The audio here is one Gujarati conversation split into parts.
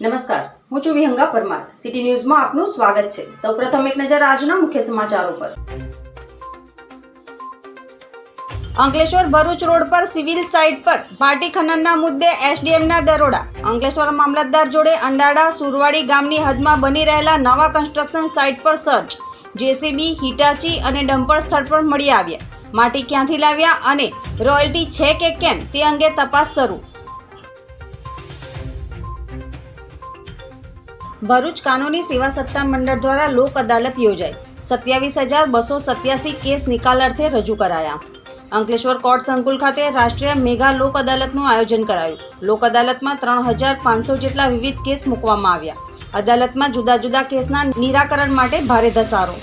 નમસ્કાર. હું છું વિહંગા પરમાર. સિટી ન્યૂઝમાં આપનું સ્વાગત છે. સૌપ્રથમ એક નજર આજના મુખ્ય સમાચારો પર. અંકલેશ્વર ભરૂચ રોડ પર સિવિલ સાઇટ પર માટી ખનનના મુદ્દે એસડીએમના દરોડા. અંકલેશ્વર મામલતદાર જોડે અંડાડા સુરવાડી ગામની હદમાં બની રહેલા નવા કન્સ્ટ્રક્શન સાઇટ પર સર્ચ. જેસીબી, હિટાચી અને ડમ્પર સ્થળ પર મળી આવ્યા. માટી ક્યાંથી લાવ્યા અને રોયલ્ટી છે કે કેમ તે અંગે તપાસ શરૂ. ભરૂચ કાનૂની સેવા સત્તા મંડળ દ્વારા લોક અદાલત યોજાઈ. સત્યાવીસ હજાર બસો સત્યાસી કેસ નિકાલ અર્થે રજૂ કરાયા. અંકલેશ્વર કોર્ટ સંકુલ ખાતે રાષ્ટ્રીય મેગા લોક અદાલતનું આયોજન કરાયું. લોક અદાલતમાં ત્રણ હજાર પાંચસો જેટલા વિવિધ કેસ મૂકવામાં આવ્યા. અદાલતમાં જુદા જુદા કેસના નિરાકરણ માટે ભારે ધસારો.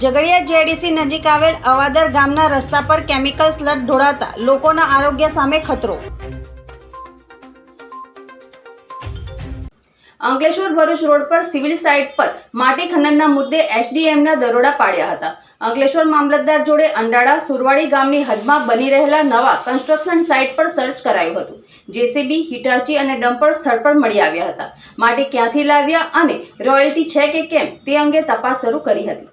ઝઘડિયા જેડીસી નજીક આવેલ અવાદર ગામના રસ્તા પર કેમિકલ સ્લટ ઢોળાતા લોકોના આરોગ્ય સામે ખતરો. અંકલેશ્વર ભરૂચ રોડ પર સિવિલ સાઇટ પર માટી ખનનના મુદ્દે એસડીએમના દરોડા પાડ્યા હતા. અંકલેશ્વર મામલતદાર જોડે અંડાળા સુરવાડી ગામની હદમાં બની રહેલા નવા કન્સ્ટ્રક્શન સાઇટ પર સર્ચ કરાયું હતું. જેસીબી, હિટાચી અને ડમ્પર સ્થળ પર મળી આવ્યા હતા. માટી ક્યાંથી લાવ્યા અને રોયલ્ટી છે કે કેમ તે અંગે તપાસ શરૂ કરી હતી.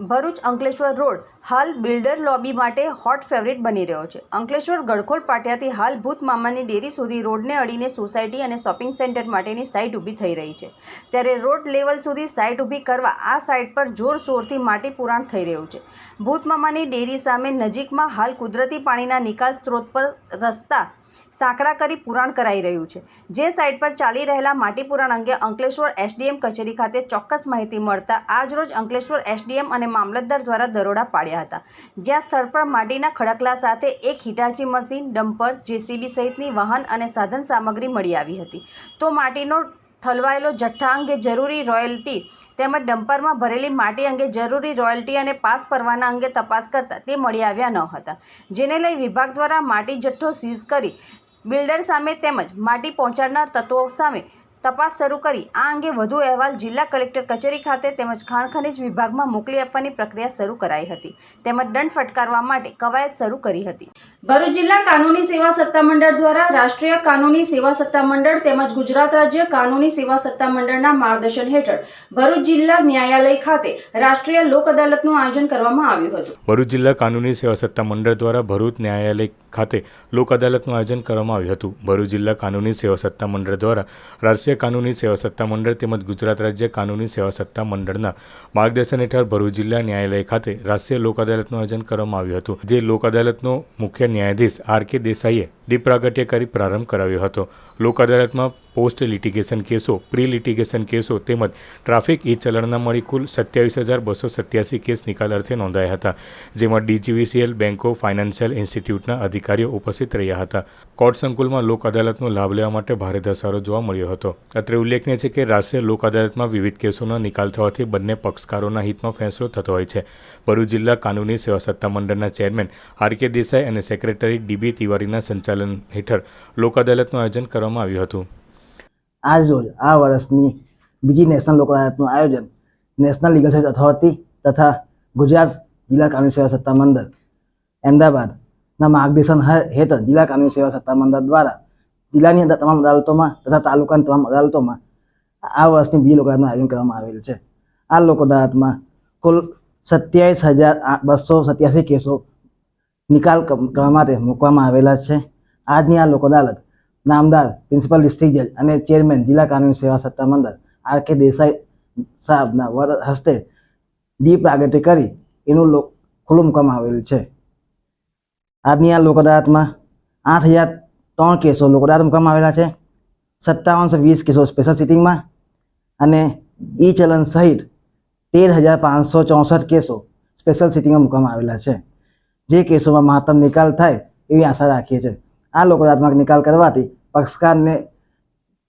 ભરૂચ અંકલેશ્વર રોડ હાલ બિલ્ડર લોબી માટે હોટ ફેવરિટ બની રહ્યો છે. અંકલેશ્વર ગડખોલ પાટિયાથી હાલ ભૂત મામાની ડેરી સુધી રોડને અડીને સોસાયટી અને શોપિંગ સેન્ટર માટેની સાઇટ ઊભી થઈ રહી છે. ત્યારે રોડ લેવલ સુધી સાઇટ ઊભી કરવા આ સાઇટ પર જોરશોરથી માટી પુરાણ થઈ રહ્યું છે. ભૂત મામાની ડેરી સામે નજીકમાં હાલ કુદરતી પાણીના નિકાલ સ્ત્રોત પર રસ્તા સાંકડા કરી પુરાણ કરાઈ રહ્યું છે. જે સાઇટ પર ચાલી રહેલા માટી પુરાણ અંગે અંકલેશ્વર એસડીએમ કચેરી ખાતે ચોક્કસ માહિતી મળતા આજરોજ અંકલેશ્વર એસડીએમ અને મામલતદાર દ્વારા દરોડા પાડ્યા હતા. જ્યાં સ્થળ પર માટીના ખડકલા સાથે એક હિટાચી મશીન, ડમ્પર, જેસીબી સહિતની વાહન અને સાધન સામગ્રી મળી આવી હતી. તો માટીનો ઠલવાયેલો જથ્થા અંગે જરૂરી રોયલ્ટી તેમજ ડમ્પરમાં ભરેલી માટી અંગે જરૂરી રોયલ્ટી અને પાસ પરવાના અંગે તપાસ કરતા તે મળી આવ્યા ન હતા. જેને લઈ વિભાગ દ્વારા માટી જથ્થો સીઝ કરી બિલ્ડર સામે તેમજ માટી પહોંચાડનાર તત્વો સામે તપાસ શરૂ કરી. આ અંગે વધુ અહેવાલ જિલ્લા કલેક્ટર કચેરી ખાતે તેમજ ખાણ ખનિજ વિભાગમાં મોકલી આપવાની પ્રક્રિયા શરૂ કરાઈ હતી. તેમજ દંડ ફટકારવા માટે કવાયત શરૂ કરી હતી. ભરૂચ જિલ્લા કાનૂની સેવા સત્તા મંડળ દ્વારા રાષ્ટ્રીય કાનૂની સેવા સત્તા મંડળ તેમજ ગુજરાત રાજ્ય કાનૂની સેવા સત્તા મંડળના માર્ગદર્શન હેઠળ ભરૂચ જિલ્લા ન્યાયાલય ખાતે રાષ્ટ્રીય લોક અદાલતનું આયોજન કરવામાં આવ્યું હતું. ભરૂચ જિલ્લા કાનૂની સેવા સત્તા મંડળ દ્વારા ભરૂચ ન્યાયાલય ખાતે લોક અદાલતનું આયોજન કરવામાં આવ્યું હતું. ભરૂચ જિલ્લા કાનૂની સેવા સત્તા મંડળ દ્વારા રાષ્ટ્રીય કાનૂની સેવા સત્તા મંડળ તેમજ ગુજરાત રાજ્ય કાનૂની સેવા સત્તા મંડળના માર્ગદર્શન હેઠળ ભરૂચ જિલ્લા ન્યાયાલય ખાતે રાષ્ટ્રીય લોક અદાલતનું આયોજન કરવામાં આવ્યું હતું, જે લોક અદાલતનો મુખ્ય ન્યાયાધીશ આર કે દેસાઈએ દીપ પ્રાગટ્ય કરી પ્રારંભ કરાવ્યો હતો. લોક અદાલતમાં પોસ્ટ લિટિગેશન કેસો પ્રી લિટિગેશન કેસો તેમજ ટ્રાફિક ઈ ચલણના મળી કુલ સત્યાવીસ હજાર બસો સત્યાસી કેસ નિકાલ અર્થે નોંધાયા હતા, જેમાં ડીજીવીસીએલ બેન્કો ફાઇનાન્શિયલ ઇન્સ્ટિટ્યૂટના અધિકારીઓ ઉપસ્થિત રહ્યા હતા. કોર્ટ સંકુલમાં લોક અદાલતનો લાભ લેવા માટે ભારે ધસારો જોવા મળ્યો હતો. અત્રે ઉલ્લેખનીય છે કે રાષ્ટ્રીય લોક અદાલતમાં વિવિધ કેસોનો નિકાલ થવાથી બંને પક્ષકારોના હિતમાં ફેંસલો થતો હોય છે. ભરૂચ જિલ્લા કાનૂની સેવા સત્તા મંડળના ચેરમેન આર કે દેસાઈ અને સેક્રેટરી ડીબી તિવારીના સંચાલન હેઠળ લોક અદાલતનું આયોજન કરવામાં આવ્યું હતું. આજ રોજ આ વર્ષની બીજી નેશનલ લોકઅદાલતનું આયોજન નેશનલ લીગલ સર્વિસ ઓથોરિટી તથા ગુજરાત જિલ્લા કાનૂની સેવા સત્તા મંડળ અમદાવાદના માર્ગદર્શન હેઠળ જિલ્લા કાનૂની સેવા સત્તા મંડળ દ્વારા જિલ્લાની અંદર તમામ અદાલતોમાં તથા તાલુકાની તમામ અદાલતોમાં આ વર્ષની બીજી લોક આયોજન કરવામાં આવેલ છે. આ લોક અદાલતમાં કુલ સત્યાવીસ હજાર બસો સત્યાસી કેસો નિકાલ કરવા માટે મૂકવામાં આવેલા છે. આજની આ લોક અદાલત નામદાર પ્રિન્સિપલ ડિસ્ટ્રિક્ટ જજ અને ચેરમેન જિલ્લા કાનૂની સેવા સત્તા મંડળ આર કે દેસાઈ સાહેબના વર હસ્તે દીપ પ્રાગટ્ય કરી એનું ખુલ્લું મૂકવામાં આવેલ છે. આજની આ લોક અદાલતમાં આઠ હજાર ત્રણ કેસો લોક અદાલત મૂકવામાં આવેલા છે. સત્તાવનસો વીસ કેસો સ્પેશિયલ સિટિંગમાં અને ઈ ચલન સહિત તેર હજાર પાંચસો ચોસઠ કેસો સ્પેશિયલ સિટિંગમાં મૂકવામાં આવેલા છે. જે કેસોમાં મહત્તમ નિકાલ થાય એવી આશા રાખીએ છીએ. આ લોકો અદાલતમાં નિકાલ કરવાથી પક્ષકારને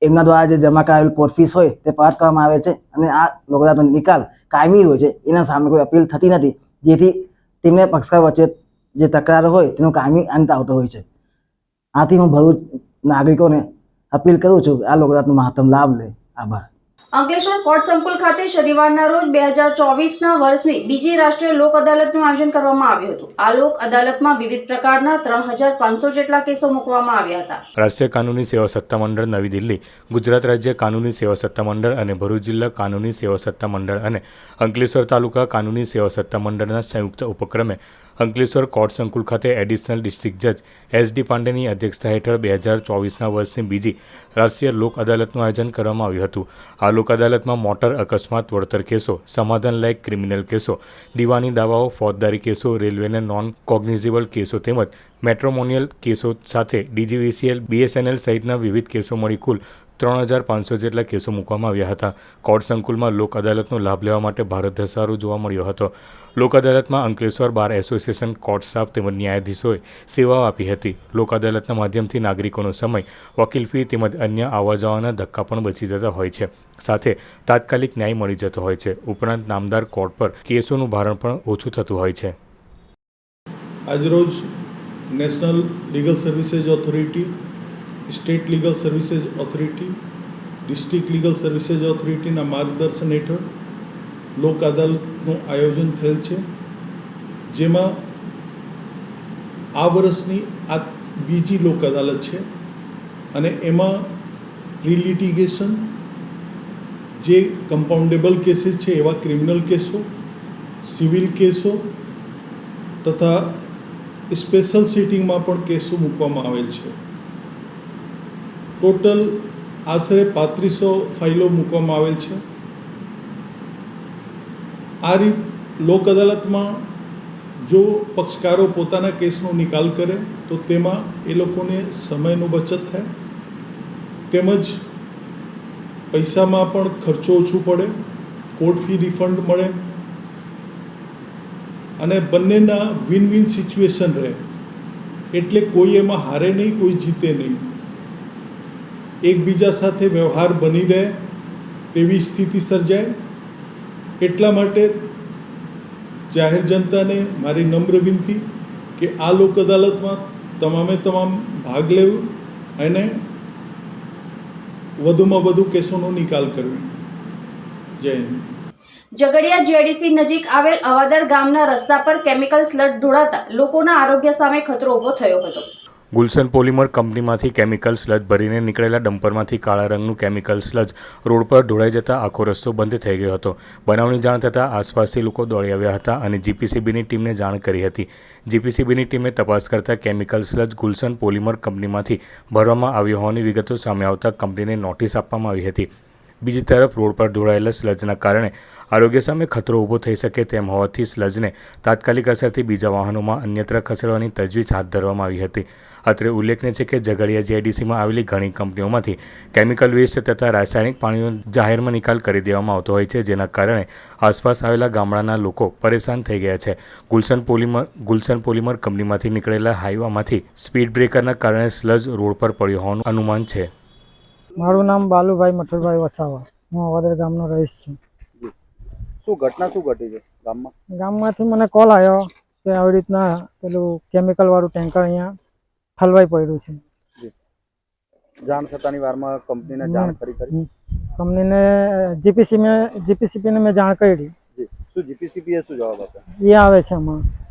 એમના દ્વારા જે જમા કરાવેલ કોર્ટ ફીસ હોય તે પાઠ કરવામાં આવે છે અને આ લોક નિકાલ કાયમી હોય છે, એના સામે કોઈ અપીલ થતી નથી. જેથી તેમને પક્ષકાર વચ્ચે જે તકરાર હોય તેનો કાયમી અંત આવતો હોય છે. આથી હું ભરૂચ નાગરિકોને અપીલ કરું છું આ લોક મહત્તમ લાભ લે. આભાર. અંકલેશ્વર કોર્ટ સંકુલ ખાતે શનિવારના રોજ બે હજાર ચોવીસના વર્ષની બીજી રાષ્ટ્રીય લોક અદાલતનું આયોજન કરવામાં આવ્યું હતું. આ લોક અદાલતમાં વિવિધ પ્રકારના ત્રણ હજાર પાંચસો જેટલા કેસો મૂકવામાં આવ્યા હતા. રાષ્ટ્રીય કાનૂની સેવા સત્તા મંડળ નવી દિલ્હી, ગુજરાત રાજ્ય કાનૂની સેવા સત્તા મંડળ અને ભરૂચ જિલ્લા કાનૂની સેવા સત્તા મંડળ અને અંકલેશ્વર તાલુકા કાનૂની સેવા સત્તા મંડળના સંયુક્ત ઉપક્રમે અંકલેશ્વર કોર્ટ સંકુલ ખાતે એડિશનલ ડિસ્ટ્રિક્ટ જજ એસ ડી પાંડેની અધ્યક્ષતા હેઠળ બે હજાર ચોવીસના વર્ષની બીજી રાષ્ટ્રીય લોક અદાલતનું આયોજન કરવામાં આવ્યું હતું. આ લોક અદાલતમાં મોટર અકસ્માત, વળતર કેસો સમાધાન લાયક ક્રિમિનલ કેસો, દીવાની દાવાઓ, ફોજદારી કેસો, રેલવેના નોન કોગ્નિઝિબલ કેસો તેમજ મેટ્રોમોનિયલ કેસો સાથે ડીજીવીસીએલ, બીએસએનએલ સહિતના વિવિધ કેસો મળી કુલ ત્રણ હજાર પાંચસો જેટલા કેસો મૂકવામાં આવ્યા હતા. કોર્ટ સંકુલમાં લોક અદાલતનો લાભ લેવા માટે ભારત ધસારો જોવા મળ્યો હતો. લોક અદાલતમાં Ankleshwar bar association court staff તેમજ ન્યાયાધીશોએ સેવાઓ આપી હતી. લોક અદાલતના માધ્યમથી નાગરિકોનો સમય, વકીલ ફી તેમજ અન્ય આવવા જવાના ધક્કા પણ બચી જતા હોય છે. સાથે તાત્કાલિક ન્યાય મળી જતો હોય છે. ઉપરાંત નામદાર કોર્ટ પર કેસોનું ભારણ પણ ઓછું થતું હોય છે. આજરોજ national legal services authority state legal services authority, district legal services ઓથોરિટીના માર્ગદર્શન હેઠળ લોક અદાલતનું આયોજન થયેલ છે. જેમાં આ વર્ષની આ બીજી લોક અદાલત છે અને એમાં પ્રિલિટિગેશન જે કમ્પાઉન્ડેબલ કેસીસ છે એવા ક્રિમિનલ કેસો, સિવિલ કેસો તથા સ્પેશિયલ સિટિંગમાં પણ કેસો મૂકવામાં આવેલ છે. ટોટલ આશરે પાંત્રીસો ફાઇલો મૂકવામાં આવેલ છે. આ રીત લોક અદાલતમાં જો પક્ષકારો પોતાના કેસનો નિકાલ કરે, તો તેમાં એ લોકોને સમયનો બચત થાય. તેમજ પૈસામાં પણ ખર્ચો ઓછું પડે, કોર્ટ ફી રિફંડ મળે. અને બંનેના વિન વિન સિચ્યુએશન રહે. એટલે કોઈ એમાં હારે નહીં, કોઈ જીતે નહીં. એકબીજા સાથે વ્યવહાર બની રહે તેવી સ્થિતિ સર્જાય. એટલા માટે જાહેર જનતાને મારી નમ્ર વિનંતી કે આ લોક અદાલતમાં તમામે તમામ ભાગ લેવું અને વધુમાં વધુ કેસોનો નિકાલ કરવી. જય હિન્દ. ઝઘડિયા જીઆઈડીસી નજીક આવેલ અવાદર ગામના રસ્તા પર કેમિકલ સ્લટ ઢોળાતા લોકોના આરોગ્ય સામે ખતરો ઊભો થયો હતો. ગુલશન પોલિમર કંપનીમાંથી કેમિકલ સ્લજ ભરીને નીકળેલા ડમ્પરમાંથી કાળા રંગનું કેમિકલ સ્લજ રોડ પર ઢોળાઈ જતાં આખો રસ્તો બંધ થઈ ગયો હતો. બનાવની જાણ થતાં આસપાસથી લોકો દોડી આવ્યા હતા અને જીપીસીબીની ટીમને જાણ કરી હતી. જીપીસીબીની ટીમે તપાસ કરતા કેમિકલ સ્લજ ગુલશન પોલિમર કંપનીમાંથી ભરવામાં આવ્યો હોવાની વિગતો સામે આવતા કંપનીને નોટિસ આપવામાં આવી હતી. બીજી તરફ રોડ પર ઢોળાયેલા સ્લજના કારણે આરોગ્ય સામે ખતરો ઊભો થઈ શકે તેમ હોવાથી સ્લજને તાત્કાલિક અસરથી બીજા વાહનોમાં અન્યત્ર ખસેડવાની તજવીજ હાથ ધરવામાં આવી હતી. અત્રે ઉલ્લેખનીય છે કે ઝઘડિયા જીઆઈડીસીમાં આવેલી ઘણી કંપનીઓમાંથી કેમિકલ વેસ્ટ તથા રાસાયણિક પાણીનો જાહેરમાં નિકાલ કરી દેવામાં આવતો હોય છે, જેના કારણે આસપાસ આવેલા ગામડાના લોકો પરેશાન થઈ ગયા છે. ગુલશન પોલિમર ગુલશન પોલિમર કંપનીમાંથી નીકળેલા હાઈવામાંથી સ્પીડ બ્રેકરના કારણે સ્લજ રોડ પર પડ્યો હોવાનું અનુમાન છે. મારું નામ બાલુભાઈ મઠુરભાઈ વસાવા. હું અવાદર ગામનો રહીશ છું. શું ઘટના શું ઘટી છે ગામમાં? ગામમાંથી મને કોલ આવ્યો કે આવી રીતના પેલું કેમિકલ વાળું ટેન્કર અહીંયા ઠલવાઈ પડ્યું છે. જાણ થતાની વારમાં કંપનીને જાણ કરી કરી? કંપનીને જીપીસી મેં જીપીસીપીને મેં જાણ કરી. શું જીપીસીપી શું જવાબ આપે? એ આવે છે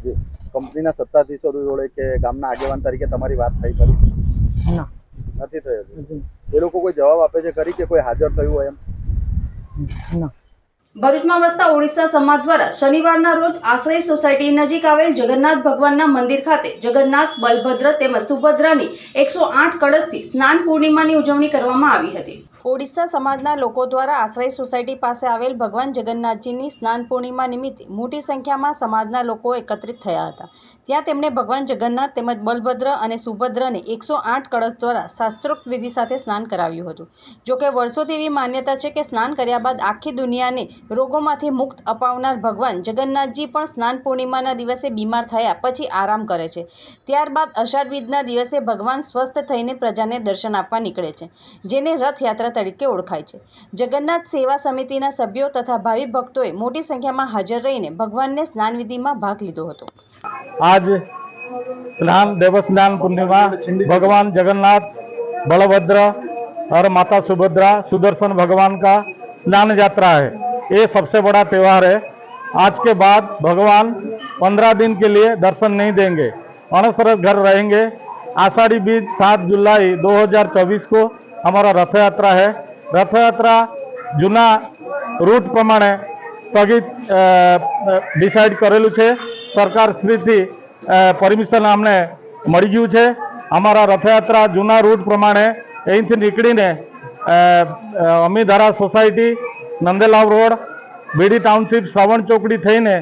જી. કંપનીના સત્તાધીશો જોડે કે ગામના આગેવાન તરીકે તમારી વાત થઈ કરી ના. નથી થયેલું એ લોકો કોઈ જવાબ આપે છે કરી કે કોઈ હાજર થયું હોય એમ? ભરૂચમાં વસતા ઓડિશા સમાજ દ્વારા શનિવારના રોજ આશ્રય સોસાયટી નજીક આવેલ જગન્નાથ ભગવાનના મંદિર ખાતે જગન્નાથ બલભદ્ર તેમજ સુભદ્રાની એકસો આઠ કળશથી સ્નાન પૂર્ણિમાની ઉજવણી કરવામાં આવી હતી. ઓડિશા સમાજના લોકો દ્વારા આશ્રય સોસાયટી પાસે આવેલ ભગવાન જગન્નાથજીની સ્નાન પૂર્ણિમા નિમિત્તે મોટી સંખ્યામાં સમાજના લોકો એકત્રિત થયા હતા. ત્યાં તેમણે ભગવાન જગન્નાથ તેમજ બલભદ્ર અને સુભદ્રને એકસો આઠ કળશ દ્વારા શાસ્ત્રોક્ત વિધિ સાથે સ્નાન કરાવ્યું હતું. જોકે વર્ષોથી એવી માન્યતા છે કે સ્નાન કર્યા બાદ આખી દુનિયાને રોગોમાંથી મુક્ત અપાવનાર ભગવાન જગન્નાથજી પણ સ્નાન પૂર્ણિમાના દિવસે બીમાર થયા પછી આરામ કરે છે. ત્યારબાદ અષાઢ બીજના દિવસે ભગવાન સ્વસ્થ થઈને પ્રજાને દર્શન આપવા નીકળે છે, જેને રથયાત્રા તરીકે ઓળખાય છે જગન્નાથ સેવા સમિતિના સભ્યો તથા ભાવિ ભક્તોએ મોટી સંખ્યામાં હાજર રહીને ભગવાનને સ્નાન વિધિમાં ભાગ લીધો હતો आज स्नान देव स्नान पूर्णिमा भगवान जगन्नाथ बलभद्र और माता सुभद्रा सुदर्शन भगवान का स्नान यात्रा है ये सबसे बड़ा त्यौहार है आज के बाद भगवान पंद्रह दिन के लिए दर्शन नहीं देंगे अणसरत घर रहेंगे आषाढ़ी बीज सात जुलाई 2024 को हमारा रथ यात्रा है रथ यात्रा જૂના રૂટ પ્રમાણે સ્થગિત ડિસાઇડ કરેલું છે સરકાર શ્રીથી પરમિશન અમને મળી ગયું છે અમારા રથયાત્રા જૂના રૂટ પ્રમાણે અહીંથી નીકળીને અ, અ, Amidhara society Nandelav road BD township Shravan ચોકડી થઈને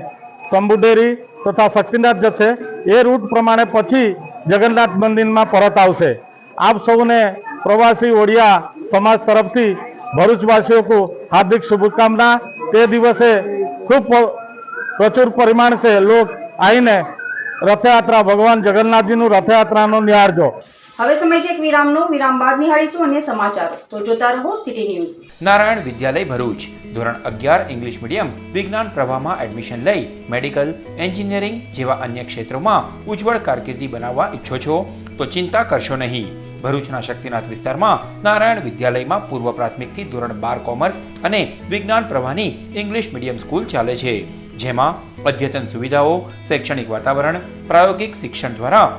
શંભુડેરી તથા શક્તિનાથ જશે એ રૂટ પ્રમાણે પછી જગન્નાથ મંદિરમાં પરત આવશે આપ સૌને પ્રવાસી ઓડિયા સમાજ તરફથી ભરૂચવાસીઓకు હાર્દિક શુભકામના. તે દિવસે ખૂબ પ્રચુર પરિમાણ છે. લોક આવીને રથયાત્રા ભગવાન જગન્નાથજીનું રથયાત્રાનો નિહાળજો. હવે સમય છે એક વિરામનો. વિરામ બાદ નિહાળીશું અન્ય સમાચારો. તો જોતા રહો સિટી ન્યૂઝ. નારાયણ વિદ્યાલય ભરૂચ. ધોરણ અગિયાર, ઇંગ્લિશ મીડિયમ. વિજ્ઞાન પ્રવાહમાં એડમિશન લઈ મેડિકલ એન્જિનિયરિંગ જેવા અન્ય ક્ષેત્રોમાં ઉજ્જવળ કારકિર્દી બનાવવા ઈચ્છો છો? તો ચિંતા કરશો નહીં. ભરૂચના શક્તિનાથ વિસ્તારમાં નારાયણ વિદ્યાલયમાં પૂર્વ પ્રાથમિકથી ધોરણ બાર કોમર્સ અને વિજ્ઞાન પ્રવાહની ઇંગ્લિશ મીડિયમ સ્કૂલ ચાલે છે. જેમાં અદ્યતન સુવિધાઓ, શૈક્ષણિક વાતાવરણ, પ્રાયોગિક શિક્ષણ દ્વારા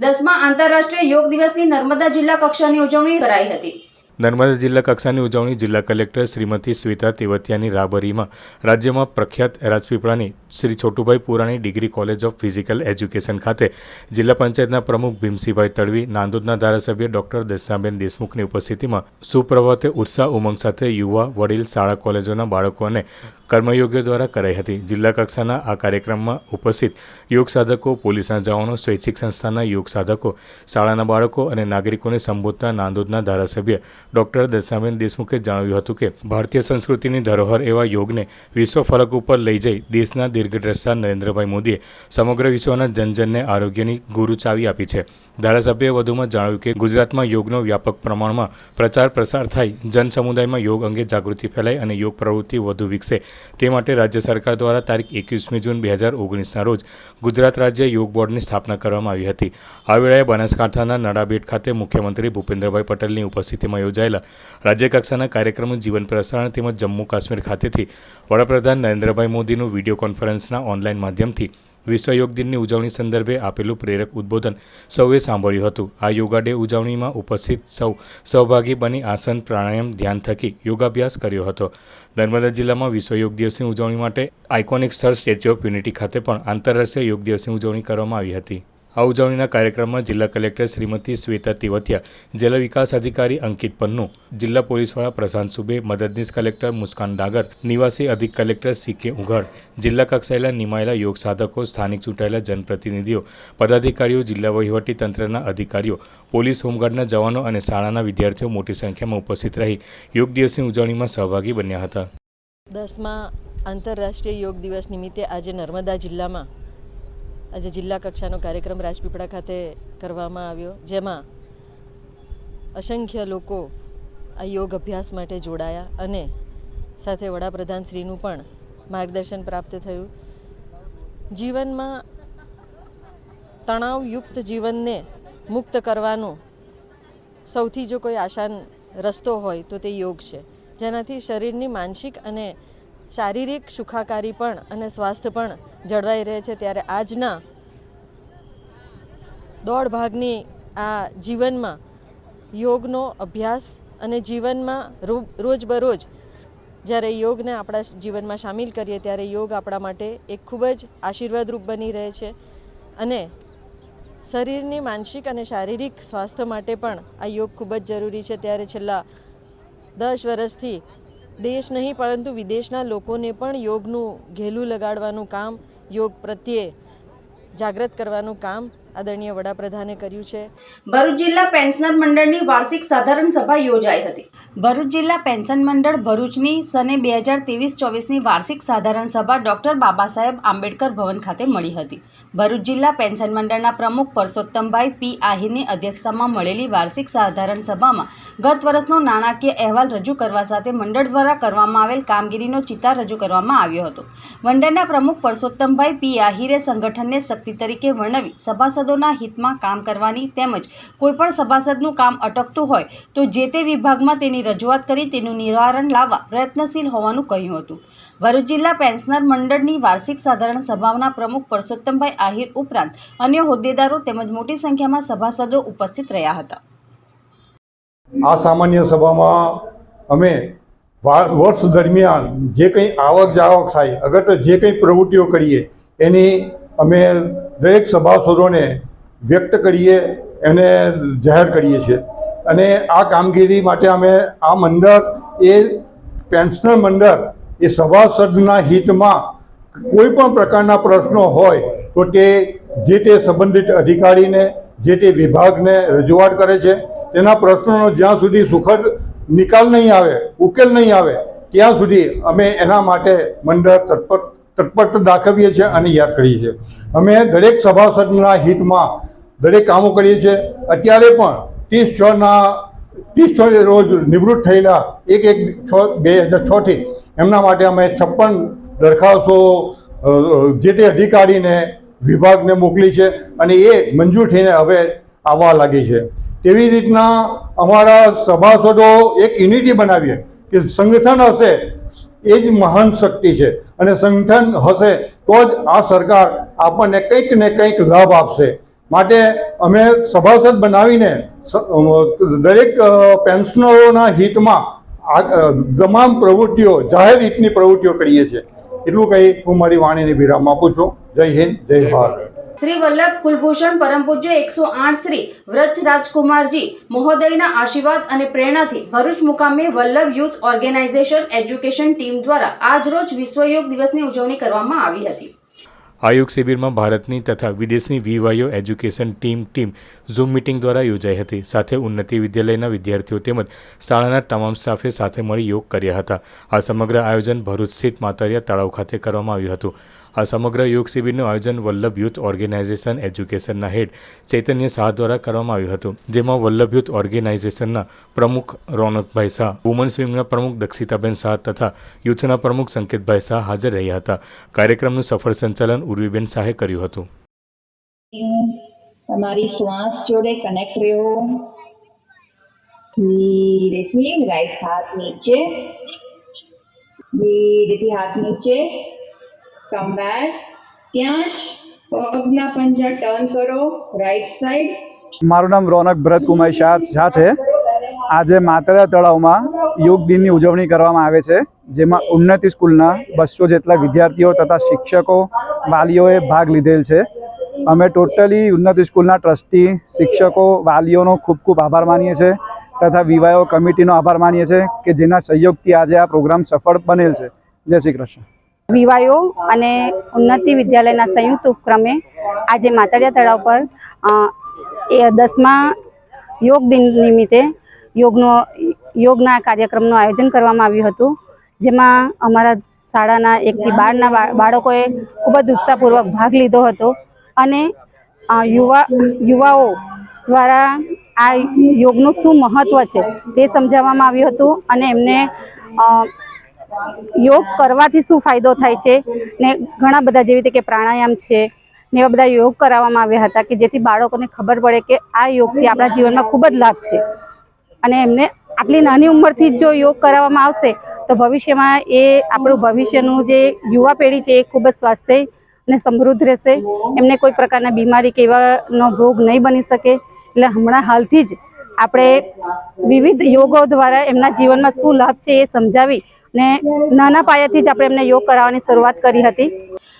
દસમા આંતરરાષ્ટ્રીય યોગ દિવસની નર્મદા જિલ્લા કક્ષાની ઉજવણી કરાઈ હતી. નર્મદા જિલ્લા કક્ષાની ઉજવણી જિલ્લા કલેક્ટર શ્રીમતી શ્વેતા તેવતિયાની રાબરીમાં રાજ્યમાં પ્રખ્યાત રાજપીપળાની Shri Chhotubhai Purani degree college of physical education ખાતે જિલ્લા પંચાયતના પ્રમુખ ભીમસિંહભાઈ તડવી, નાંદોદના ધારાસભ્ય ડોક્ટર દર્શનાબેન દેશમુખની ઉપસ્થિતિમાં સુપ્રભાતે ઉત્સાહ ઉમંગ સાથે યુવા, વડીલ, શાળા કોલેજોના બાળકો અને કર્મયોગીઓ દ્વારા કરાઈ હતી. જિલ્લા કક્ષાના આ કાર્યક્રમમાં ઉપસ્થિત યોગ સાધકો પોલીસના જવાનો સ્વૈચ્છિક સંસ્થાના યોગ સાધકો, શાળાના બાળકો અને નાગરિકોને સંબોધતા નાંદોદના ધારાસભ્ય ડોક્ટર દશાબેન દેશમુખે જણાવ્યું હતું કે, ભારતીય સંસ્કૃતિની ધરોહર એવા યોગને વિશ્વ ફલક ઉપર લઈ જઈ દેશના દીર્ઘદ્રષ્ટા નરેન્દ્રભાઈ મોદીએ સમગ્ર વિશ્વના જનજનને આરોગ્યની ગુરુ ચાવી આપી છે. ધારાસભ્યએ વધુમાં જણાવ્યું કે, ગુજરાતમાં યોગનો વ્યાપક પ્રમાણમાં પ્રચાર પ્રસાર થાય જન સમુદાયમાં યોગ અંગે જાગૃતિ ફેલાય અને યોગ પ્રવૃત્તિ વધુ વિકસે. તે માટે રાજ્ય સરકાર દ્વારા તારીખ એકવીસમી જૂન બે હજાર ઓગણીસના રોજ ગુજરાત રાજ્ય યોગ બોર્ડની સ્થાપના કરવામાં આવી હતી. આ વેળાએ બનાસકાંઠાના નડાબેટ ખાતે મુખ્યમંત્રી ભૂપેન્દ્રભાઈ પટેલની ઉપસ્થિતિમાં યોજાયેલા રાજ્યકક્ષાના કાર્યક્રમનું જીવન પ્રસારણ તેમજ જમ્મુ કાશ્મીર ખાતેથી વડાપ્રધાન નરેન્દ્રભાઈ મોદીનું વીડિયો કોન્ફરન્સના ઓનલાઈન માધ્યમથી વિશ્વ યોગ દિનની ઉજવણી સંદર્ભે આપેલું પ્રેરક ઉદ્બોધન સૌએ સાંભળ્યું હતું. આ યોગા ડે ઉજવણીમાં ઉપસ્થિત સૌ સહભાગી બની આસન, પ્રાણાયામ, ધ્યાન થકી યોગાભ્યાસ કર્યો હતો. નર્મદા જિલ્લામાં વિશ્વ યોગ દિવસની ઉજવણી માટે આઇકોનિક સ્થળ સ્ટેચ્યુ ઓફ યુનિટી ખાતે પણ આંતરરાષ્ટ્રીય યોગ દિવસની ઉજવણી કરવામાં આવી હતી. આ ઉજવણીના કાર્યક્રમમાં જિલ્લા કલેક્ટર શ્રીમતી શ્વેતા તેવતિયા, જિલ્લા વિકાસ અધિકારી અંકિત પન્નુ, જિલ્લા પોલીસ વડા પ્રશાંત સુબે, મદદનીશ કલેક્ટર મુસ્કાન ડાગર, નિવાસી અધિક કલેક્ટર સી કે ઉઘડ, જિલ્લા કક્ષાએલા નિમાયેલા યોગ સાધકો, સ્થાનિક ચૂંટાયેલા જનપ્રતિનિધિઓ, પદાધિકારીઓ, જિલ્લા વહીવટી તંત્રના અધિકારીઓ, પોલીસ હોમગાર્ડના જવાનો અને શાળાના વિદ્યાર્થીઓ મોટી સંખ્યામાં ઉપસ્થિત રહી યોગ દિવસની ઉજવણીમાં સહભાગી બન્યા હતા. દસમા આંતરરાષ્ટ્રીય યોગ દિવસ નિમિત્તે આજે નર્મદા જિલ્લામાં આજે જિલ્લા કક્ષાનો કાર્યક્રમ રાજપીપળા ખાતે કરવામાં આવ્યો, જેમાં અસંખ્ય લોકો આ યોગ અભ્યાસ માટે જોડાયા અને સાથે વડાપ્રધાન શ્રીનું પણ માર્ગદર્શન પ્રાપ્ત થયું. જીવનમાં તણાવયુક્ત જીવનને મુક્ત કરવાનો સૌથી જો કોઈ આસાન રસ્તો હોય તો તે યોગ છે, જેનાથી શરીરની માનસિક અને શારીરિક સુખાકારી પણ અને સ્વાસ્થ્ય પણ જળવાઈ રહે છે ત્યારે આજના દોઢ ભાગની આ જીવનમાં યોગનો અભ્યાસ અને જીવનમાં રોજબરોજ જ્યારે યોગને આપણા જીવનમાં સામેલ કરીએ ત્યારે યોગ આપણા માટે એક ખૂબ જ આશીર્વાદરૂપ બની રહે છે અને શરીરની માનસિક અને શારીરિક સ્વાસ્થ્ય માટે પણ આ યોગ ખૂબ જ જરૂરી છે. ત્યારે છેલ્લા દસ વર્ષથી દેશ નહીં, પરંતુ વિદેશના લોકોને પણ યોગનું ઘેલું લગાડવાનું કામ, યોગ પ્રત્યે જાગૃત કરવાનું કામ આદરણીય વડાપ્રધાને કર્યું છે. ભરૂચ જિલ્લા પેન્શનર મંડળની વાર્ષિક સાધારણ સભા યોજાઈ હતી. ભરૂચ જિલ્લા પેન્શન મંડળ ભરૂચની સને બે હજાર ત્રેવીસ ચોવીસની વાર્ષિક સાધારણ સભા ડોક્ટર બાબા આંબેડકર ભવન ખાતે મળી હતી. ભરૂચ જિલ્લા પેન્શન મંડળના પ્રમુખ પરસોત્તમભાઈ પી આહિરની અધ્યક્ષતામાં મળેલી વાર્ષિક સાધારણ સભામાં ગત વર્ષનો નાણાકીય અહેવાલ રજૂ કરવા સાથે મંડળ દ્વારા કરવામાં આવેલ કામગીરીનો ચિતાર રજૂ કરવામાં આવ્યો હતો. મંડળના પ્રમુખ પરસોત્તમભાઈ પી આહિરે સંગઠનને શક્તિ તરીકે વર્ણવી સભાસદોના હિતમાં કામ કરવાની તેમજ કોઈપણ સભાસદનું કામ અટકતું હોય તો જે તે વિભાગમાં તેની રજૂઆત કરી તેનું નિવારણ લાવવા પ્રયત્નશીલ હોવાનું કહ્યું હતું. ભરૂચ જિલ્લા પેન્શનર મંડળની વાર્ષિક સાધારણ સભાના પ્રમુખ પરસોત્તમભાઈ આહિર ઉપરાંત અન્ય હોદ્દેદારો તેમજ મોટી સંખ્યામાં સભાસદો ઉપસ્થિત રહ્યા હતા. આ સામાન્ય સભામાં અમે વર્ષ દરમિયાન જે કંઈ આવક જાવક થાય, અગર તો જે કંઈ પ્રવૃત્તિઓ કરીએ, એની અમે દરેક સભાસદોને વ્યક્ત કરીએ, એને જાહેર કરીએ છીએ. અને આ કામગીરી માટે અમે આ મંડળ, એ પેન્શનર મંડળ, એ સભાસદના હિતમાં કોઈ પણ પ્રકારના પ્રશ્નો હોય, તો તે જે તે સંબંધિત અધિકારીને, જે તે વિભાગને રજૂઆત કરે છે, તેના પ્રશ્નોનો જ્યાં સુધી સુખદ નિકાલ નહીં આવે, ઉકેલ નહીં આવે, ત્યાં સુધી અમે એના માટે મંડળ તત્પર તત્પરતા દાખવીએ છીએ અને યાદ કરીએ છીએ. અમે દરેક સભાસદના હિતમાં દરેક કામો કરીએ છીએ. અત્યારે પણ ત્રીસ છના ત્રીસ છ રોજ નિવૃત્ત થયેલા એક એક, છ, બે હજાર છથી એમના માટે અમે છપ્પન દરખાસ્તો જે તે અધિકારીને, વિભાગને મોકલી છે અને એ મંજૂર થઈને હવે આવવા લાગી છે. તેવી રીતના અમારા સભાસદો એક યુનિટી બનાવીએ કે સંગઠન હશે, એ જ મહાન શક્તિ છે. અને સંગઠન હશે તો જ આ સરકાર આપણને કંઈક ને કંઈક લાભ આપશે. માટે અમે સભાસદ બનાવીને દરેક પેન્શનરોના હિતમાં આ તમામ પ્રવૃત્તિઓ, જાહેર હિતની પ્રવૃત્તિઓ કરીએ છીએ. એટલું કહી હું મારી વાણીને વિરામ આપું છું. જય હિન્દ, જય ભારત. શ્રી વલ્લભ કુલભૂષણ પરમ પૂજ્ય એકસો આઠ શ્રી વ્રજ રાજકુમારજી મહોદયના આશીર્વાદ અને પ્રેરણાથી ભરૂચ મુકામે Vallabh youth organisation education team દ્વારા આજરોજ વિશ્વ યોગ દિવસની ઉજવણી કરવામાં આવી હતી. આ યોગ શિબિરમાં ભારતની તથા વિદેશની VYO education team team zoom meeting દ્વારા યોજાઈ હતી. સાથે ઉન્નતિ વિદ્યાલયના વિદ્યાર્થીઓ તેમજ શાળાના તમામ સ્ટાફે સાથે મળી યોગ કર્યા હતા. આ સમગ્ર આયોજન ભરૂચ સ્થિત માતરિયા તળાવ ખાતે કરવામાં આવ્યું હતું. આ સમગ્ર યોગ શિબિરનું આયોજન વલ્લભ યુથ ઓર્ગેનાઇઝેશન એજ્યુકેશનના હેડ ચૈતન્ય શાહ દ્વારા કરવામાં આવ્યું હતું. જેમાં વલ્લભ યુથ ઓર્ગેનાઇઝેશનના પ્રમુખ રોનકભાઈ શાહ, વુમન્સ વિંગના પ્રમુખ દક્ષિતાબેન શાહ તથા યુથના પ્રમુખ સંકેતભાઈ શાહ હાજર રહ્યા હતા. કાર્યક્રમનું સફળ સંચાલન ઉર્વીબેન શાહે કર્યું હતું. તમારી શ્વાસ જોડે કનેક્ટ રહ્યો. ધીરેથી રાઈટ હાથ નીચે. ધીરેથી હાથ નીચે. કમ બેક ત્યાં જ પગના પંજા ટર્ન કરો. રાઈટ સાઈડ મારું નામ રોનક ભરત કુમાર શાહ શાહ છે. આજે માતરા તળાવમાં યોગ દિનની ઉજવણી કરવામાં આવે છે જેમાં ઉન્નતિ સ્કૂલના બસો જેટલા વિદ્યાર્થીઓ તથા શિક્ષકો વાલીઓએ ભાગ લીધેલ છે. અમે ટોટલી ઉન્નતિ સ્કૂલના ટ્રસ્ટી, શિક્ષકો, વાલીઓનો ખૂબ ખૂબ આભાર માનીએ છીએ તથા વિવાયો કમિટીનો આભાર માનીએ છીએ કે જેના સહયોગથી આજે આ પ્રોગ્રામ સફળ બનેલ છે. જય શ્રી કૃષ્ણ. વિવાયો અને ઉન્નતિ વિદ્યાલયના સંયુક્ત ઉપક્રમે આજે માતળિયા તળાવ પર એ દસમા યોગ દિન નિમિત્તે યોગનો, યોગના કાર્યક્રમનું આયોજન કરવામાં આવ્યું હતું. જેમાં અમારા શાળાના એકથી બારના બાળકોએ ખૂબ જ ઉત્સાહપૂર્વક ભાગ લીધો હતો. અને યુવા, યુવાઓ દ્વારા આ યોગનું શું મહત્ત્વ છે તે સમજાવવામાં આવ્યું હતું અને એમને યોગ કરવાથી શું ફાયદો થાય છે ને ઘણા બધા જેવી રીતે કે પ્રાણાયામ છે ને એવા બધા યોગ કરાવવામાં આવ્યા હતા કે જેથી બાળકોને ખબર પડે કે આ યોગથી આપણા જીવનમાં ખૂબ જ લાભ છે. અને એમને આટલી નાની ઉંમરથી જ જો યોગ કરાવવામાં આવશે તો ભવિષ્યમાં એ આપણું ભવિષ્યનું જે યુવા પેઢી છે એ ખૂબ જ સ્વાસ્થ્ય અને સમૃદ્ધ રહેશે. એમને કોઈ પ્રકારના બીમારી કે એવાનો ભોગ નહીં બની શકે. એટલે હમણાં હાલથી જ આપણે વિવિધ યોગો દ્વારા એમના જીવનમાં શું લાભ છે એ સમજાવી ને નાના પાયાથી જ આપણે એમને યોગ કરાવવાની શરૂઆત કરી હતી.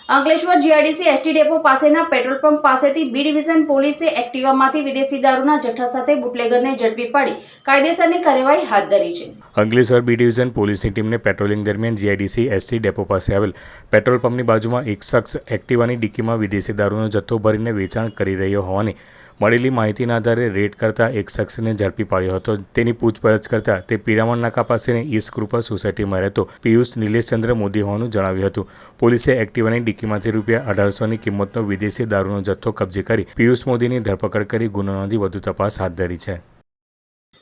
અંકલેશ્વર જીઆઈડીસી એસટી ડેપો પાસેના પેટ્રોલ પંપ પાસેથી બી ડિવિઝન પોલીસે એક્ટિવામાંથી વિદેશી દારૂના જથ્થા સાથે બુટલેગરને ઝડપી પાડી કાયદેસરની કાર્યવાહી હાથ ધરી છે. અંકલેશ્વર બી ડિવિઝન પોલીસની ટીમને પેટ્રોલિંગ દરમિયાન જીઆઈડીસી એસટી ડેપો પાસે આવેલ પેટ્રોલ પંપની બાજુમાં એક શખ્સ એક્ટિવાની ડિક્કીમાં વિદેશી દારૂનો જથ્થો ભરીને વેચાણ કરી રહ્યો હોવાની મળેલી માહિતીના આધારે રેડ કરતા એક શખ્સને ઝડપી પાડ્યો હતો. તેની પૂછપરછ કરતા તે પીરામણ નાકા પાસેની ઈસ્ટ કૃપા સોસાયટીમાં રહેતો. પિયુષ નિલેશચંદ્ર મોદી હોવાનું જણાવ્યું હતું. પોલીસે એક્ટિવાની ડિક્કીમાંથી રૂપિયા અઢારસોની કિંમતનો વિદેશી દારૂનો જથ્થો કબજે કરી પિયુષ મોદીની ધરપકડ કરી ગુનો નોંધી વધુ તપાસ હાથ ધરી છે.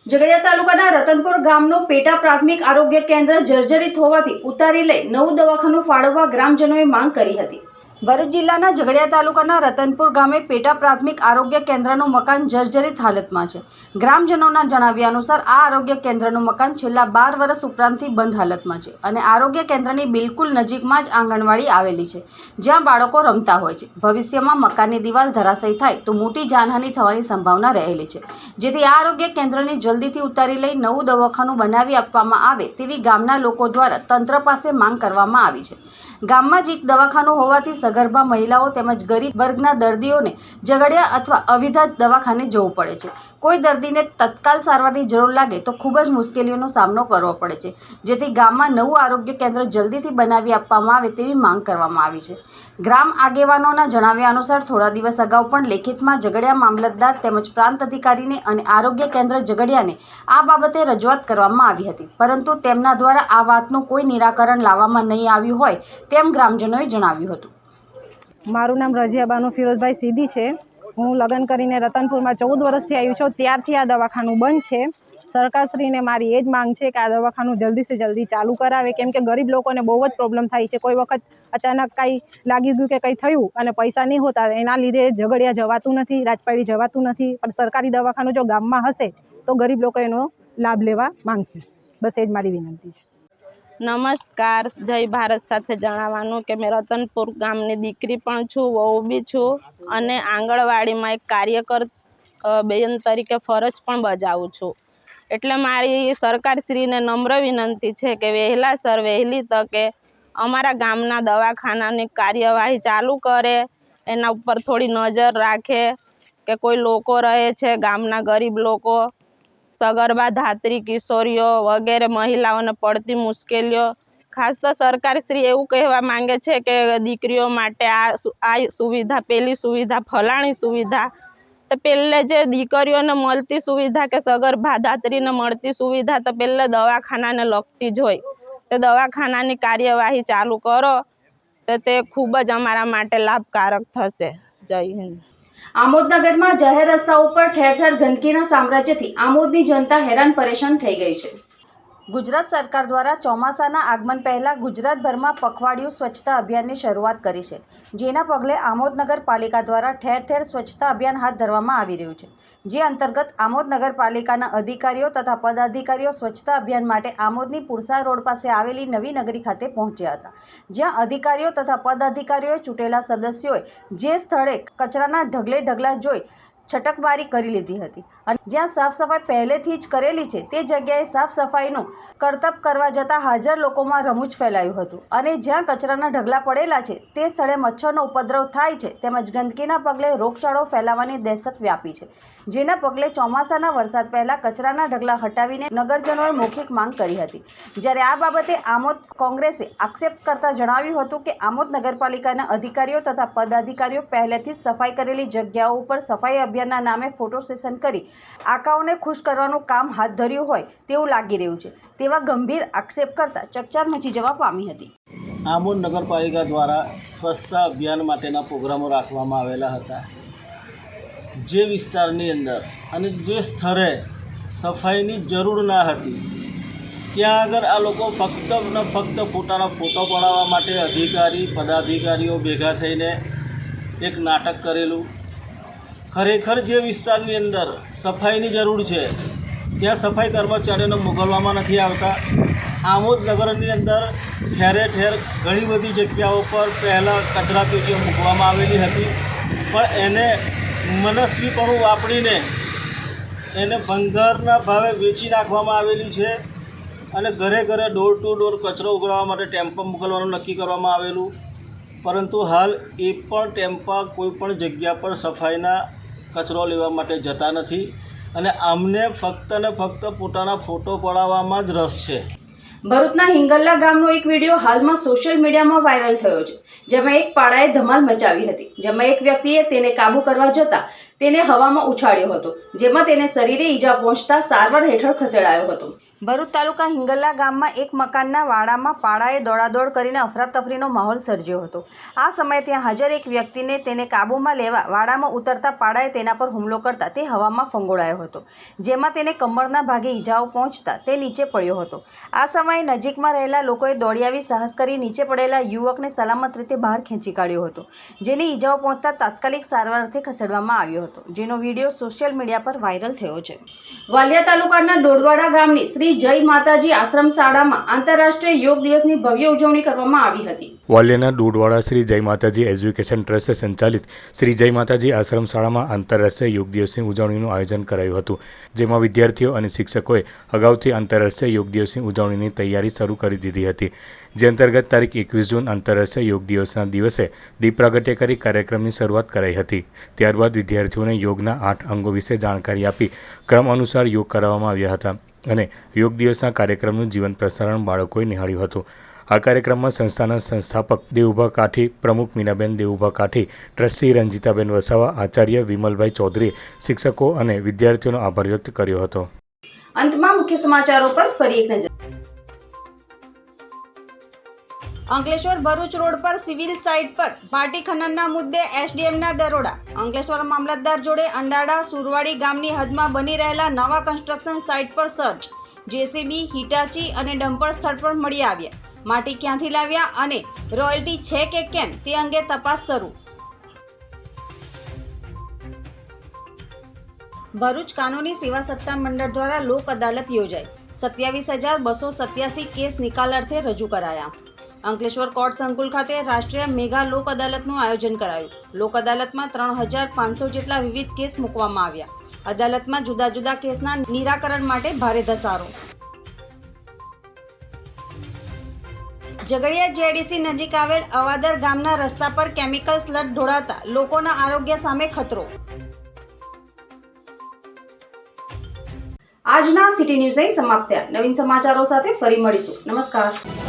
ઝઘડિયા તાલુકાના રતનપુર ગામનો પેટા પ્રાથમિક આરોગ્ય કેન્દ્ર જર્જરિત હોવાથી ઉતારી લઈ નવું દવાખાનું ફાળવવા ગ્રામજનોએ માંગ કરી હતી. ભરૂચ જિલ્લાના ઝઘડિયા તાલુકાના રતનપુર ગામે પેટા પ્રાથમિક આરોગ્ય કેન્દ્રનું મકાન જર્જરિત હાલતમાં છે. ગ્રામજનોના જણાવ્યા અનુસાર આ આરોગ્ય કેન્દ્રનું મકાન છેલ્લા બાર વર્ષ ઉપરાંતથી બંધ હાલતમાં છે અને આરોગ્ય કેન્દ્રની બિલકુલ નજીકમાં જ આંગણવાડી આવેલી છે, જ્યાં બાળકો રમતા હોય છે. ભવિષ્યમાં મકાનની દિવાલ ધરાશયી થાય તો મોટી જાનહાનિ થવાની સંભાવના રહેલી છે. જેથી આ આરોગ્ય કેન્દ્રને જલ્દીથી ઉતારી લઈ નવું દવાખાનું બનાવી આપવામાં આવે તેવી ગામના લોકો દ્વારા તંત્ર પાસે માંગ કરવામાં આવી છે. ગામમાં જ એક દવાખાનું હોવાથી સગર્ભા મહિલાઓ તેમજ ગરીબ વર્ગના દર્દીઓને ઝઘડિયા અથવા અવિધા દવાખાને જવું પડે છે. કોઈ દર્દીને તત્કાલ સારવારની જરૂર લાગે તો ખૂબ જ મુશ્કેલીઓનો સામનો કરવો પડે છે, જેથી ગામમાં નવું આરોગ્ય કેન્દ્ર જલ્દીથી બનાવી આપવામાં આવે તેવી માંગ કરવામાં આવી છે. ગ્રામ આગેવાનોના જણાવ્યા અનુસાર, થોડા દિવસ અગાઉ પણ લેખિતમાં ઝઘડિયા મામલતદાર તેમજ પ્રાંત અધિકારીને અને આરોગ્ય કેન્દ્ર ઝઘડિયાને આ બાબતે રજૂઆત કરવામાં આવી હતી. પરંતુ તેમના દ્વારા આ વાતનું કોઈ નિરાકરણ લાવવામાં નહીં આવ્યું હોય તેમ ગ્રામજનોએ જણાવ્યું હતું. મારું નામ રજિયાબાનુ ફિરોજભાઈ સીધી છે. હું લગ્ન કરીને રતનપુરમાં ચૌદ વર્ષથી આવી છું. ત્યારથી આ દવાખાનું બંધ છે. સરકારશ્રીને મારી એ જ માંગ છે કે આ દવાખાનું જલ્દીથી જલ્દી ચાલુ કરાવે. કેમ કે ગરીબ લોકોને બહુ જ પ્રોબ્લેમ થાય છે. કોઈ વખત અચાનક કાંઈ લાગી ગયું કે કંઈ થયું અને પૈસા નહીં હોતા, એના લીધે ઝઘડિયા જવાતું નથી, રાજપાડી જવાતું નથી. પણ સરકારી દવાખાનું જો ગામમાં હશે, તો ગરીબ લોકો એનો લાભ લેવા માંગશે. બસ એ જ મારી વિનંતી છે. નમસ્કાર, જય ભારત સાથે જણાવવાનું કે મેં રતનપુર ગામની દીકરી પણ છું, વહુ બી છું અને આંગણવાડીમાં એક કાર્યકર બેન તરીકે ફરજ પણ બજાવું છું. એટલે મારી સરકારશ્રીને નમ્ર વિનંતી છે કે વહેલાસર વહેલી તકે અમારા ગામના દવાખાનાની કાર્યવાહી ચાલુ કરે, એના ઉપર થોડી નજર રાખે કે કોઈ લોકો રહે છે, ગામના ગરીબ લોકો. સગર્ભા, ધાત્રી, કિશોરીઓ વગેરે મહિલાઓને પડતી મુશ્કેલીઓ. ખાસ તો સરકારશ્રી એવું કહેવા માંગે છે કે દીકરીઓ માટે આ આ સુવિધા, પેલી સુવિધા, ફલાણી સુવિધા. તો પહેલે જે દીકરીઓને મળતી સુવિધા કે સગર્ભા, ધાત્રીને મળતી સુવિધા તો પહેલે દવાખાનાને લગતી જ હોય. તો દવાખાનાની કાર્યવાહી ચાલુ કરો. તો તે ખૂબ જ અમારા માટે લાભકારક થશે. જય હિન્દ. આમોદનગરમાં જાહેર રસ્તા ઉપર ઠેર ઠેર ગંદકીના સામ્રાજ્યથી આમોદની જનતા હેરાન પરેશાન થઈ ગઈ છે. ગુજરાત સરકાર દ્વારા ચોમાસાના આગમન પહેલા ગુજરાતભરમાં પખવાડિયું સ્વચ્છતા અભિયાનની શરૂઆત કરી છે, જેના પગલે આમોદ નગરપાલિકા દ્વારા ઠેર ઠેર સ્વચ્છતા અભિયાન હાથ ધરવામાં આવી રહ્યું છે. જે અંતર્ગત આમોદ નગરપાલિકાના અધિકારીઓ તથા પદાધિકારીઓ સ્વચ્છતા અભિયાન માટે આમોદની પુરસા રોડ પાસે આવેલી નવી નગરી ખાતે પહોંચ્યા હતા. જ્યાં અધિકારીઓ તથા પદાધિકારીઓએ ચૂંટેલા સદસ્યોએ જે સ્થળે કચરાના ઢગલે ઢગલા જોઈ છટકબારી કરી લીધી હતી. અને જ્યાં સાફ સફાઈ પહેલેથી જ કરેલી છે, તે જગ્યાએ સાફ સફાઈનું કરતબ કરવા જતાં હાજર લોકોમાં રમૂજ ફેલાયું હતું. અને જ્યાં કચરાના ઢગલા પડેલા છે, તે સ્થળે મચ્છરનો ઉપદ્રવ થાય છે, તેમજ ગંદકીના પગલે રોગચાળો ફેલાવાની દહેશત વ્યાપી છે. જેના પગલે ચોમાસાના વરસાદ પહેલાં કચરાના ઢગલા હટાવીને નગરજનોએ મૌખિક માંગ કરી હતી. જ્યારે આ બાબતે આમોદ કોંગ્રેસે આક્ષેપ કરતા જણાવ્યું હતું કે, આમોદ નગરપાલિકાના અધિકારીઓ તથા પદાધિકારીઓ પહેલેથી જ સફાઈ કરેલી જગ્યાઓ ઉપર સફાઈ અભિયાનના નામે ફોટો સેશન કરી આકાઓને ખુશ કરવાનું કામ હાથ ધર્યું હોય તેવું લાગી રહ્યું છે. તેવા ગંભીર આક્ષેપ કરતા ચકચાર મચી જવા પામી હતી. આમોદ નગરપાલિકા દ્વારા સ્વચ્છતા અભિયાન માટેના પ્રોગ્રામો રાખવામાં આવેલા હતા. જે વિસ્તારની અંદર અને જે સ્થળે સફાઈની જરૂર ના હતી, ત્યાં આગળ આ લોકો ફક્ત ને ફક્ત પોતાના ફોટો પડાવવા માટે અધિકારી, પદાધિકારીઓ ભેગા થઈને એક નાટક કરેલું ખરેખર જે વિસ્તારની અંદર સફાઈની જરૂર છે, ત્યાં સફાઈ કર્મચારીઓને મોકલવામાં નથી આવતા. આમોદ નગરની અંદર ઠેરે ઠેર ઘણી બધી જગ્યાઓ પર પહેલાં કચરા પેટીઓ મૂકવામાં આવેલી હતી. પણ એને મનસ્વીપણું વાપરીને એને ભંગારના ભાવે વેચી નાખવામાં આવેલી છે અને ઘરે ઘરે ડોર ટુ ડોર કચરો ઉગાડવા માટે ટેમ્પા મોકલવાનું નક્કી કરવામાં આવેલું. પરંતુ હાલ એ પણ ટેમ્પા કોઈ પણ જગ્યા પર સફાઈના કચરો લેવા માટે જતા નથી અને આમને ફક્ત ને ફક્ત પોતાના ફોટો પડાવવામાં જ રસ છે. ભરૂચના હિંગલ્લા ગામનો એક વીડિયો હાલમાં સોશિયલ મીડિયામાં વાયરલ થયો છે, જેમાં એક પાડાએ ધમાલ મચાવી હતી. જેમાં એક વ્યક્તિએ તેને કાબુ કરવા જતા તેને હવામાં ઉછાળ્યો હતો, જેમાં તેને શરીરે ઈજા પહોંચતા સારવાર હેઠળ ખસેડાયો હતો. ભરૂચ તાલુકા હિંગલ્લા ગામમાં એક મકાનના વાડામાં પાડાએ દોડાદોડ કરીને અફરાતફરીનો માહોલ સર્જ્યો હતો. આ સમયે ત્યાં હાજર એક વ્યક્તિને તેને કાબૂમાં લેવા વાડામાં ઉતરતા પાડાએ તેના પર હુમલો કરતા તે હવામાં ફંગોળાયો હતો, જેમાં તેને કમરના ભાગે ઈજાઓ પહોંચતા તે નીચે પડ્યો હતો. આ સમયે નજીકમાં રહેલા લોકોએ દોડી આવી સાહસ કરી નીચે પડેલા યુવકને સલામત રીતે બહાર ખેંચી કાઢ્યો હતો, જેની ઈજાઓ પહોંચતા તાત્કાલિક સારવાર અર્થે ખસેડવામાં આવ્યો હતો, જેનો વીડિયો સોશિયલ મીડિયા પર વાયરલ થયો છે. વાલિયા તાલુકાના ડોડવાડા ગામની શ્રી જય માતાજી આશ્રમ શાળામાં આંતરરાષ્ટ્રીય યોગ દિવસની ભવ્ય ઉજવણી કરવામાં આવી હતી. વાલિયાના દૂધવાડા શ્રી જય માતાજી એજ્યુકેશન ટ્રસ્ટ સંચાલિત શ્રી જય માતાજી આશ્રમ શાળામાં આંતરરાષ્ટ્રીય યોગ દિવસની ઉજવણીનું આયોજન કરાયું હતું, જેમાં વિદ્યાર્થીઓ અને શિક્ષકોએ અગાઉથી આંતરરાષ્ટ્રીય યોગ દિવસની ઉજવણીની તૈયારી શરૂ કરી દીધી હતી. જે અંતર્ગત તારીખ એકવીસ જૂન આંતરરાષ્ટ્રીય યોગ દિવસના દિવસે દીપ પ્રાગટ્ય કરી કાર્યક્રમની શરૂઆત કરાઈ હતી. ત્યારબાદ વિદ્યાર્થીઓને યોગના આઠ અંગો વિશે જાણકારી આપી, ક્રમ અનુસાર યોગ કરાવવામાં આવ્યા હતા. અને યોગ દિવસના કાર્યક્રમનું જીવન પ્રસારણ બાળકોએ નિહાળ્યું હતું. આ કાર્યક્રમમાં સંસ્થાના સંસ્થાપક દેવુભા કાઠી, પ્રમુખ મીનાબેન દેવુભા કાઠી, ટ્રસ્ટી રંજીતાબેન વસાવા, આચાર્ય વિમલભાઈ ચૌધરી, શિક્ષકો અને વિદ્યાર્થીઓનો આભાર વ્યક્ત કર્યો હતો. અંતમાં મુખ્ય સમાચારો પર ફરી એક નજર. અંકલેશ્વર ભરૂચ રોડ પર સિવિલ સાઇટ પર માટી ખનનના મુદ્દે એસડીએમના દરોડા. અંકલેશ્વર મામલતદાર જોડે અંડાડા સુરવાડી ગામની હદમાં બની રહેલા નવા કન્સ્ટ્રક્શન સાઇટ પર સર્ચ. જેસીબી, હિટાચી અને ડમ્પર સ્થળ પર મળી આવ્યા. માટી ક્યાંથી લાવ્યા અને રોયલ્ટી છે કે કેમ તે અંગે તપાસ શરૂ. ભરૂચ કાનૂની સેવા સત્તા મંડળ દ્વારા લોક અદાલત યોજાઈ. સત્યાવીસ હજાર બસો સત્યાસી કેસ નિકાલ અર્થે રજૂ કરાયા. અંકલેશ્વર કોર્ટ સંકુલ ખાતે રાષ્ટ્રીય મેગા લોક અદાલતનું આયોજન કરાયું. લોક અદાલતમાં ત્રણ હજાર પાંચસો જેટલા વિવિધ કેસ મૂકવામાં આવ્યા. અદાલતમાં જુદા જુદા કેસના નિરાકરણ માટે ભારે ધસારો. ઝઘડિયા જેડીસી નજીક આવેલ અવાદર ગામના રસ્તા પર કેમિકલ સ્લટ ઢોળાતા લોકોના આરોગ્ય સામે ખતરો. આજના સિટી ન્યૂઝ અહીં સમાપ્ત થયા. નવીન સમાચારો સાથે ફરી મળીશું. નમસ્કાર.